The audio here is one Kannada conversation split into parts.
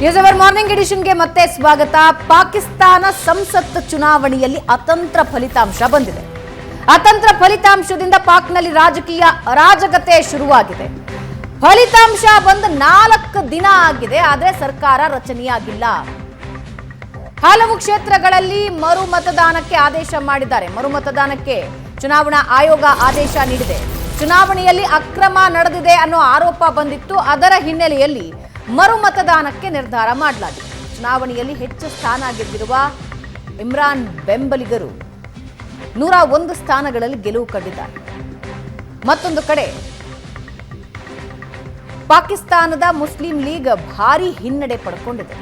ನ್ಯೂಸ್ ಅವರ್ ಮಾರ್ನಿಂಗ್ ಎಡಿಷನ್ಗೆ ಮತ್ತೆ ಸ್ವಾಗತ. ಪಾಕಿಸ್ತಾನ ಸಂಸತ್ ಚುನಾವಣೆಯಲ್ಲಿ ಅತಂತ್ರ ಫಲಿತಾಂಶ ಬಂದಿದೆ. ಅತಂತ್ರ ಫಲಿತಾಂಶದಿಂದ ಪಾಕ್ನಲ್ಲಿ ರಾಜಕೀಯ ಅರಾಜಕತೆ ಶುರುವಾಗಿದೆ. ಫಲಿತಾಂಶ ಬಂದ ನಾಲ್ಕು ದಿನ ಆಗಿದೆ, ಆದರೆ ಸರ್ಕಾರ ರಚನೆಯಾಗಿಲ್ಲ. ಹಲವು ಕ್ಷೇತ್ರಗಳಲ್ಲಿ ಮರು ಮತದಾನಕ್ಕೆ ಆದೇಶ ಮಾಡಿದ್ದಾರೆ. ಮರು ಮತದಾನಕ್ಕೆ ಚುನಾವಣಾ ಆಯೋಗ ಆದೇಶ ನೀಡಿದೆ. ಚುನಾವಣೆಯಲ್ಲಿ ಅಕ್ರಮ ನಡೆದಿದೆ ಅನ್ನೋ ಆರೋಪ ಬಂದಿತ್ತು. ಅದರ ಹಿನ್ನೆಲೆಯಲ್ಲಿ ಮರು ಮತದಾನಕ್ಕೆ ನಿರ್ಧಾರ ಮಾಡಲಾಗಿದೆ. ಚುನಾವಣೆಯಲ್ಲಿ ಹೆಚ್ಚು ಸ್ಥಾನ ಗೆದ್ದಿರುವ ಇಮ್ರಾನ್ ಬೆಂಬಲಿಗರು ನೂರ ಒಂದು ಸ್ಥಾನಗಳಲ್ಲಿ ಗೆಲುವು ಕಂಡಿದ್ದಾರೆ. ಮತ್ತೊಂದು ಕಡೆ, ಪಾಕಿಸ್ತಾನದ ಮುಸ್ಲಿಂ ಲೀಗ್ ಭಾರಿ ಹಿನ್ನಡೆ ಪಡ್ಕೊಂಡಿದೆ.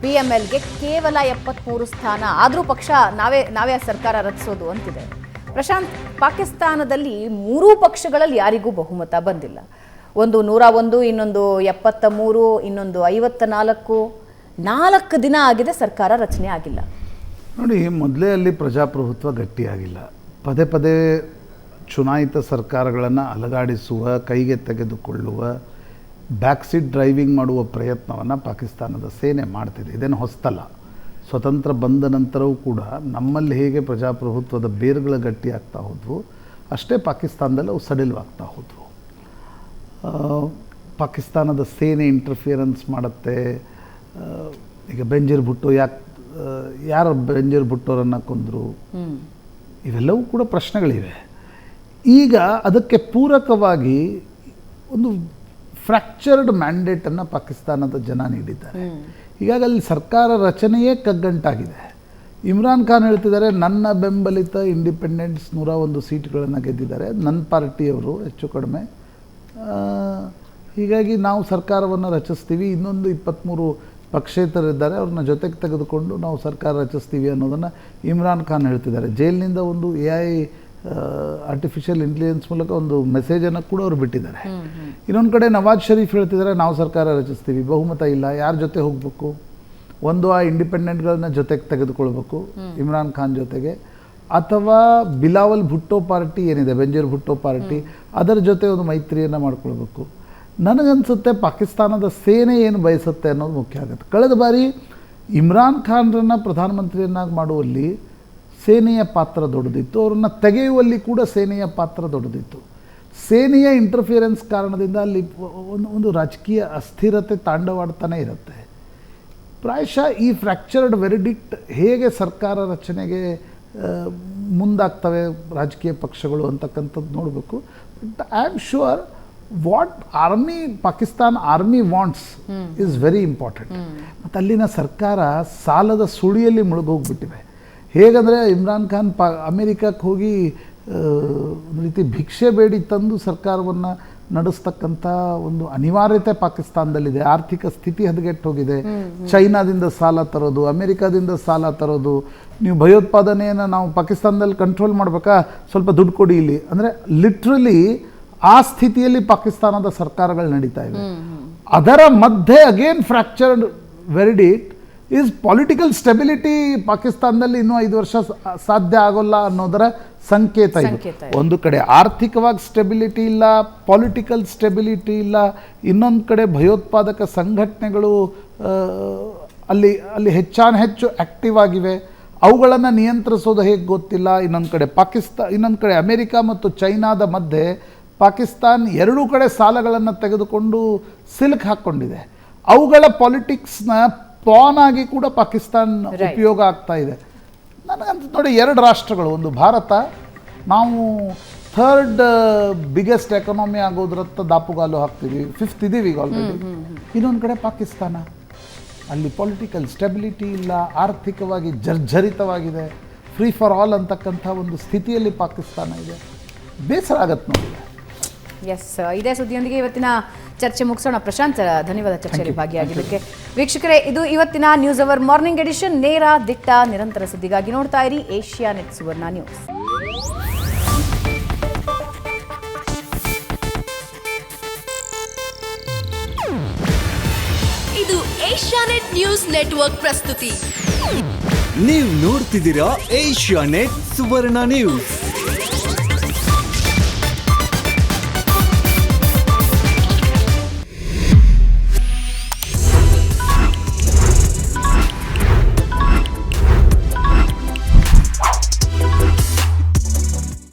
ಪಿಎಂಎಲ್ಗೆ ಕೇವಲ ಎಪ್ಪತ್ಮೂರು ಸ್ಥಾನ, ಆದರೂ ಪಕ್ಷ ನಾವೇ ನಾವೇ ಸರ್ಕಾರ ರಚಿಸೋದು ಅಂತಿದೆ. ಪ್ರಶಾಂತ್, ಪಾಕಿಸ್ತಾನದಲ್ಲಿ ಮೂರೂ ಪಕ್ಷಗಳಲ್ಲಿ ಯಾರಿಗೂ ಬಹುಮತ ಬಂದಿಲ್ಲ. ಒಂದು ನೂರ ಒಂದು, ಇನ್ನೊಂದು ಎಪ್ಪತ್ತ ಮೂರು, ಇನ್ನೊಂದು ಐವತ್ತ ನಾಲ್ಕು. ನಾಲ್ಕು ದಿನ ಆಗಿದೆ ಸರ್ಕಾರ ರಚನೆ ಆಗಿಲ್ಲ. ನೋಡಿ, ಮೊದಲೇ ಅಲ್ಲಿ ಪ್ರಜಾಪ್ರಭುತ್ವ ಗಟ್ಟಿಯಾಗಿಲ್ಲ. ಪದೇ ಪದೇ ಚುನಾಯಿತ ಸರ್ಕಾರಗಳನ್ನು ಅಲಗಾಡಿಸುವ, ಕೈಗೆ ತೆಗೆದುಕೊಳ್ಳುವ, ಬ್ಯಾಕ್ಸೀಟ್ ಡ್ರೈವಿಂಗ್ ಮಾಡುವ ಪ್ರಯತ್ನವನ್ನು ಪಾಕಿಸ್ತಾನದ ಸೇನೆ ಮಾಡ್ತಿದೆ. ಇದೇನು ಹೊಸ್ತಲ್ಲ. ಸ್ವತಂತ್ರ ಬಂದ ನಂತರವೂ ಕೂಡ ನಮ್ಮಲ್ಲಿ ಹೇಗೆ ಪ್ರಜಾಪ್ರಭುತ್ವದ ಬೇರುಗಳು ಗಟ್ಟಿಯಾಗ್ತಾ ಹೋದ್ವು, ಅಷ್ಟೇ ಪಾಕಿಸ್ತಾನದಲ್ಲಿ ಅವು ಸಡಿಲವಾಗ್ತಾ ಹೋದ್ವು ಪಾಕಿಸ್ತಾನದ ಸೇನೆ ಇಂಟರ್ಫಿಯರೆನ್ಸ್ ಮಾಡುತ್ತೆ. ಈಗ ಬೆಂಜೀರ್ ಭುಟ್ಟು ಯಾಕೆ ಯಾರು ಬೆಂಜೀರ್ ಭುಟ್ಟೋರನ್ನು ಕೊಂದರು? ಇವೆಲ್ಲವೂ ಕೂಡ ಪ್ರಶ್ನೆಗಳಿವೆ. ಈಗ ಅದಕ್ಕೆ ಪೂರಕವಾಗಿ ಒಂದು ಫ್ರ್ಯಾಕ್ಚರ್ಡ್ ಮ್ಯಾಂಡೇಟನ್ನು ಪಾಕಿಸ್ತಾನದ ಜನ ನೀಡಿದ್ದಾರೆ. ಹೀಗಾಗಿ ಅಲ್ಲಿ ಸರ್ಕಾರ ರಚನೆಯೇ ಕಗ್ಗಂಟಾಗಿದೆ. ಇಮ್ರಾನ್ ಖಾನ್ ಹೇಳ್ತಿದ್ದಾರೆ ನನ್ನ ಬೆಂಬಲಿತ ಇಂಡಿಪೆಂಡೆಂಟ್ಸ್ ನೂರ ಒಂದು ಸೀಟ್ಗಳನ್ನು ಗೆದ್ದಿದ್ದಾರೆ. ನನ್ನ ಪಾರ್ಟಿಯವರು ಹೆಚ್ಚು ಕಡಿಮೆ. ಹೀಗಾಗಿ ನಾವು ಸರ್ಕಾರವನ್ನು ರಚಿಸ್ತೀವಿ. ಇನ್ನೊಂದು ಇಪ್ಪತ್ತ್ಮೂರು ಪಕ್ಷೇತರಿದ್ದಾರೆ. ಅವ್ರನ್ನ ಜೊತೆಗೆ ತೆಗೆದುಕೊಂಡು ನಾವು ಸರ್ಕಾರ ರಚಿಸ್ತೀವಿ ಅನ್ನೋದನ್ನು ಇಮ್ರಾನ್ ಖಾನ್ ಹೇಳ್ತಿದ್ದಾರೆ. ಜೈಲಿನಿಂದ ಒಂದು ಎ ಐ ಆರ್ಟಿಫಿಷಿಯಲ್ ಇಂಟೆಲಿಜೆನ್ಸ್ ಮೂಲಕ ಒಂದು ಮೆಸೇಜನ್ನು ಕೂಡ ಅವರು ಬಿಟ್ಟಿದ್ದಾರೆ. ಇನ್ನೊಂದು ಕಡೆ ನವಾಜ್ ಷರೀಫ್ ಹೇಳ್ತಿದ್ದಾರೆ ನಾವು ಸರ್ಕಾರ ರಚಿಸ್ತೀವಿ. ಬಹುಮತ ಇಲ್ಲ ಯಾರ ಜೊತೆ ಹೋಗಬೇಕು? ಒಂದು ಆ ಇಂಡಿಪೆಂಡೆಂಟ್ಗಳನ್ನ ಜೊತೆಗೆ ತೆಗೆದುಕೊಳ್ಬೇಕು ಇಮ್ರಾನ್ ಖಾನ್ ಜೊತೆಗೆ. ಅಥವಾ ಬಿಲಾವಲ್ ಭುಟ್ಟೋ ಪಾರ್ಟಿ ಏನಿದೆ, ಬೆಂಜರ್ ಭುಟ್ಟೋ ಪಾರ್ಟಿ, ಅದರ ಜೊತೆ ಒಂದು ಮೈತ್ರಿಯನ್ನು ಮಾಡ್ಕೊಳ್ಬೇಕು. ನನಗನ್ಸುತ್ತೆ ಪಾಕಿಸ್ತಾನದ ಸೇನೆ ಏನು ಬಯಸುತ್ತೆ ಅನ್ನೋದು ಮುಖ್ಯ ಆಗುತ್ತೆ. ಕಳೆದ ಬಾರಿ ಇಮ್ರಾನ್ ಖಾನ್ರನ್ನು ಪ್ರಧಾನಮಂತ್ರಿಯನ್ನಾಗಿ ಮಾಡುವಲ್ಲಿ ಸೇನೆಯ ಪಾತ್ರ ದೊಡ್ಡದಿತ್ತು. ಅವ್ರನ್ನ ತೆಗೆಯುವಲ್ಲಿ ಕೂಡ ಸೇನೆಯ ಪಾತ್ರ ದೊಡ್ಡದಿತ್ತು. ಸೇನೆಯ ಇಂಟರ್ಫಿಯರೆನ್ಸ್ ಕಾರಣದಿಂದ ಅಲ್ಲಿ ಒಂದು ಒಂದು ರಾಜಕೀಯ ಅಸ್ಥಿರತೆ ತಾಂಡವಾಡ್ತಾನೆ ಇರುತ್ತೆ. ಪ್ರಾಯಶಃ ಈ ಫ್ರ್ಯಾಕ್ಚರ್ಡ್ ವೆರಿಡಿಕ್ಟ್ ಹೇಗೆ ಸರ್ಕಾರ ರಚನೆಗೆ ಮುಂದಾಗ್ತವೆ ರಾಜಕೀಯ ಪಕ್ಷಗಳು ಅಂತಕ್ಕಂಥದ್ದು ನೋಡಬೇಕು. But I am sure what army Pakistan army wants is very important ಮತ್ತು ಅಲ್ಲಿನ ಸರ್ಕಾರ ಸಾಲದ ಸುಳಿಯಲ್ಲಿ ಮುಳುಗೋಗ್ಬಿಟ್ಟಿವೆ. ಹೇಗಂದರೆ ಇಮ್ರಾನ್ ಖಾನ್ ಪಾ ಅಮೇರಿಕಕ್ಕೆ ಹೋಗಿ ಒಂದು ರೀತಿ ಭಿಕ್ಷೆ ಬೇಡಿ ತಂದು ಸರ್ಕಾರವನ್ನು ನಡೆಸ್ತಕ್ಕಂಥ ಒಂದು ಅನಿವಾರ್ಯತೆ ಪಾಕಿಸ್ತಾನದಲ್ಲಿದೆ. ಆರ್ಥಿಕ ಸ್ಥಿತಿ ಹದಗೆಟ್ಟು ಹೋಗಿದೆ ಚೈನಾದಿಂದ ಸಾಲ ತರೋದು ಅಮೆರಿಕಾದಿಂದ ಸಾಲ ತರೋದು ನೀವು ಭಯೋತ್ಪಾದನೆಯನ್ನು ನಾವು ಪಾಕಿಸ್ತಾನದಲ್ಲಿ ಕಂಟ್ರೋಲ್ ಮಾಡಬೇಕಾ? ಸ್ವಲ್ಪ ದುಡ್ಡು ಕೊಡಿ ಇಲ್ಲಿ. ಅಂದರೆ ಲಿಟ್ರಲಿ ಆ ಸ್ಥಿತಿಯಲ್ಲಿ ಪಾಕಿಸ್ತಾನದ ಸರ್ಕಾರಗಳು ನಡೀತಾ ಇವೆ. ಅದರ ಮಧ್ಯೆ again fractured verdict is political stability ಪಾಕಿಸ್ತಾನದಲ್ಲಿ ಇನ್ನೂ ಐದು ವರ್ಷ ಸಾಧ್ಯ ಆಗೋಲ್ಲ ಅನ್ನೋದರ ಸಂಕೇತ ಇದೆ. ಒಂದು ಕಡೆ ಆರ್ಥಿಕವಾಗಿ ಸ್ಟೆಬಿಲಿಟಿ ಇಲ್ಲ ಪೊಲಿಟಿಕಲ್ ಸ್ಟೆಬಿಲಿಟಿ ಇಲ್ಲ ಇನ್ನೊಂದು ಕಡೆ ಭಯೋತ್ಪಾದಕ ಸಂಘಟನೆಗಳು ಅಲ್ಲಿ ಅಲ್ಲಿ ಹೆಚ್ಚಾನ ಹೆಚ್ಚು ಆಕ್ಟಿವ್ ಆಗಿವೆ. ಅವುಗಳನ್ನು ನಿಯಂತ್ರಿಸೋದು ಹೇಗೆ ಗೊತ್ತಿಲ್ಲ? ಇನ್ನೊಂದು ಕಡೆ ಪಾಕಿಸ್ತಾನ ಇನ್ನೊಂದು ಕಡೆ ಅಮೆರಿಕ ಮತ್ತು ಚೈನಾದ ಮಧ್ಯೆ ಪಾಕಿಸ್ತಾನ್ ಎರಡೂ ಕಡೆ ಸಾಲಗಳನ್ನು ತೆಗೆದುಕೊಂಡು ಸಿಲ್ಕ್ ಹಾಕ್ಕೊಂಡಿದೆ ಅವುಗಳ ಪಾಲಿಟಿಕ್ಸ್ನ ಪಾನ್ ಆಗಿ ಕೂಡ ಪಾಕಿಸ್ತಾನ್ ಉಪಯೋಗ ಆಗ್ತಾ ಇದೆ. ನನಗಂತ ನೋಡಿ ಎರಡು ರಾಷ್ಟ್ರಗಳು ಒಂದು ಭಾರತ ನಾವು ಥರ್ಡ್ ಬಿಗ್ಗೆಸ್ಟ್ ಎಕನಾಮಿ ಆಗೋದ್ರತ್ತ ದಾಪುಗಾಲು ಹಾಕ್ತೀವಿ. ಫಿಫ್ತ್ ಇದ್ದೀವಿ ಈಗ ಆಲ್ರೆಡಿ ಇನ್ನೊಂದು ಕಡೆ ಪಾಕಿಸ್ತಾನ. ಅಲ್ಲಿ ಪೊಲಿಟಿಕಲ್ ಸ್ಟೆಬಿಲಿಟಿ ಇಲ್ಲ ಆರ್ಥಿಕವಾಗಿ ಜರ್ಜರಿತವಾಗಿದೆ. ಫ್ರೀ ಫಾರ್ ಆಲ್ ಅಂತಕ್ಕಂಥ ಒಂದು ಸ್ಥಿತಿಯಲ್ಲಿ ಪಾಕಿಸ್ತಾನ ಇದೆ. ಬೇಸರ ಆಗತ್ತೆ ನೋಡಿ ಎಸ್ ಇದೇ ಸುದ್ದಿಯೊಂದಿಗೆ ಇವತ್ತಿನ ಚರ್ಚೆ ಮುಗಿಸೋಣ. ಪ್ರಶಾಂತ್ ಧನ್ಯವಾದ ಚರ್ಚೆಯಲ್ಲಿ ಭಾಗಿಯಾಗಿದ್ದಕ್ಕೆ. ವೀಕ್ಷಕರೇ ಇದು ಇವತ್ತಿನ ನ್ಯೂಸ್ ಅವರ್ ಮಾರ್ನಿಂಗ್ ಎಡಿಷನ್ ನೇರ ದಿಟ್ಟ ನಿರಂತರ ಸುದ್ದಿಗಾಗಿ ನೋಡ್ತಾ ಇರಿ ಏಷ್ಯಾ ನೆಟ್ ಸುವರ್ಣ ನ್ಯೂಸ್. ಇದು ಏಷ್ಯಾನೆಟ್ ನ್ಯೂಸ್ ನೆಟ್ವರ್ಕ್ ಪ್ರಸ್ತುತಿ. ನೀವು ನೋಡ್ತಿದ್ದೀರಾ ಏಷ್ಯಾ ನೆಟ್ ಸುವರ್ಣ ನ್ಯೂಸ್.